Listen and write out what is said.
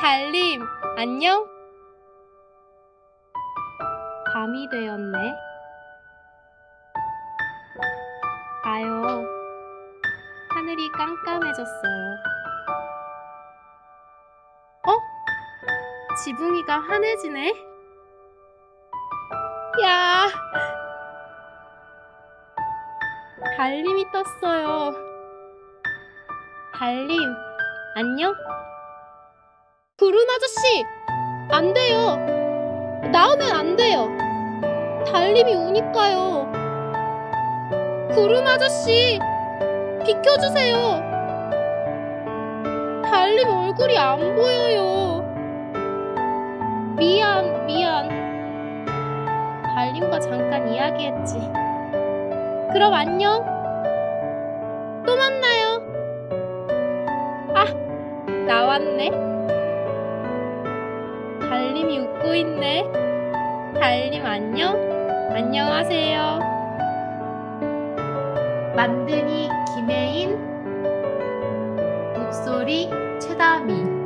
달님, 안녕? 밤이 되었네. 봐요. 하늘이 깜깜해졌어요. 어? 지붕이가 환해지네? 야! 달님이 떴어요. 달님, 안녕? 구름 아저씨! 안 돼요! 나오면 안 돼요! 달님이 우니까요! 구름 아저씨! 비켜주세요! 달님 얼굴이 안 보여요! 미안, 미안. 달님과 잠깐 이야기했지. 그럼 안녕! 또 만나요! 아, 나왔네. 달님이 웃고 있네. 달님 안녕? 안녕하세요. 만드니 김혜인 목소리 최다미